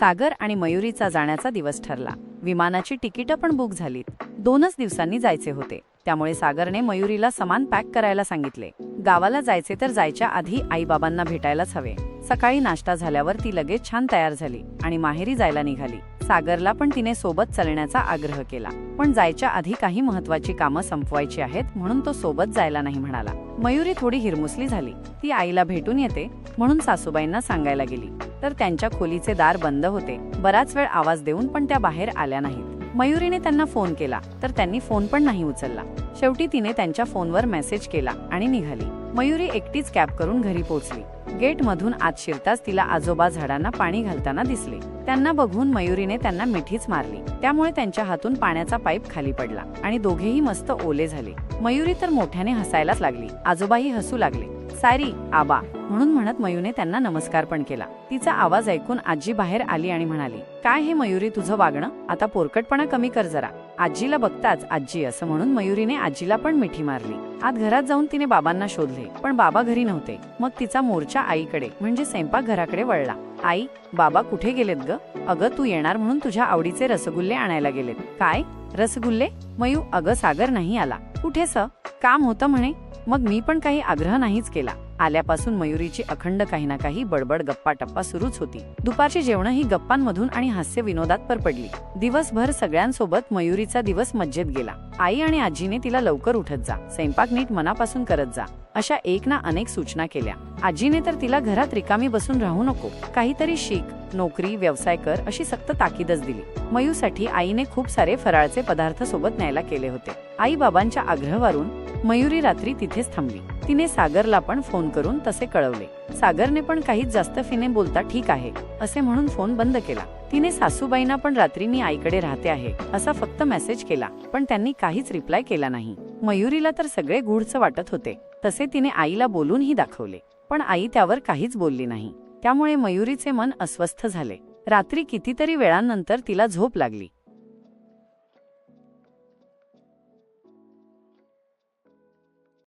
सागर आणि मयुरीचा जाण्याचा दिवस ठरला. विमानाची तिकीटं पण बुक झालीत. दोनच दिवसांनी जायचे होते. त्यामुळे सागरने मयुरीला समान पॅक करायला सांगितले. गावाला जायचे तर जायच्या आधी आईबाबांना भेटायलाच हवे. सकाळी नाश्ता झाल्यावर ती लगेच छान तयार झाली आणि माहेरी जायला निघाली. सागरला पण तिने सोबत चालण्याचा आग्रह केला. पण जायच्या आधी काही महत्वाची कामं संपवायची आहेत म्हणून तो सोबत जायला नाही म्हणाला. मयुरी थोडी हिरमुसली झाली. ती आईला भेटून येते म्हणून सासूबाईंना सांगायला गेली. तर त्यांच्या खोलीचे दार बंद होते. बराच वेळ आवाज देऊन पण त्या बाहेर आल्या नाहीत. मयुरीने त्यांना फोन केला तर त्यांनी फोन पण नाही उचलला. शेवटी तिने त्यांच्या फोनवर मेसेज केला आणि निघाली. मयुरी एकटीच कॅब करून घरी पोहोचली. गेट मधून आत शिरताच तिला आजोबा झाडांना पाणी घालताना दिसले. त्यांना बघून मयुरीने त्यांना मिठीच मारली. त्यामुळे त्यांच्या हातून पाण्याचा पाईप खाली पडला आणि दोघेही मस्त ओले झाले. मयुरी तर मोठ्याने हसायलाच लागली. आजोबाही हसू लागले. सारी आबा म्हणून म्हणत मयूने त्यांना नमस्कार पण केला. तिचा आवाज ऐकून आजी बाहेर आली आणि म्हणाली काय हे मयुरी तुझं वागणं? आता पोरकटपणा कमी कर जरा. आजीला बघताच आजी असं म्हणून मयुरीने आजीला पण मिठी मारली. आत घरात जाऊन तिने बाबांना शोधले पण बाबा घरी नव्हते. मग तिचा मोर्चा आईकडे म्हणजे स्वयंपाक घराकडे वळला. आई बाबा कुठे गेलेत ग? अगं तू येणार म्हणून तुझ्या आवडीचे रसगुल्ले आणायला गेलेत. काय? रसगुल्ले? मयू अगं सागर नाही आला. कुठे स? काम होतं म्हणे. मग मी पण काही आग्रह नाहीच केला. आल्यापासून मयुरीची अखंड काही ना काही बडबड गप्पा टप्पा सुरूच होती. दुपारची जेवण ही गप्पांमधून आणि हास्य विनोदात पर पडली दिवसभर सगळ्यांसोबत मयुरीचा दिवस मज्जेत गेला. आई आणि आजीने तिला लवकर उठत जा. स्वयंपाक नीट मनापासून करत जा. अशा एक ना अनेक सूचना केल्या. आजीने तर तिला घरात रिकामी बसून राहू नको. काहीतरी शिक नोकरी व्यवसाय कर अशी सक्त ताकीदच दिली. मयूसाठी आईने खूप सारे फराळचे पदार्थ सोबत न्यायला केले होते. आई बाबांच्या आग्रहावरून मयुरी रात्री तिथेच थांबली. तिने सागरला पण फोन करून तसे कळवले. सागरने पण काहीच जास्त फिने बोलता ठीक आहे असे म्हणून फोन बंद केला. तिने सासूबाईंना पण रात्री मी आईकडे राहते आहे असा फक्त मेसेज केला पण त्यांनी काहीच रिप्लाय केला नाही. मयुरीला तर सगळे गुढच वाटत होते तसे तिने आईला बोलूनही दाखवले पण आई त्यावर काहीच बोलली नाही. त्यामुळे मयुरीचे मन अस्वस्थ झाले. रात्री कितीतरी वेळानंतर तिला झोप लागली.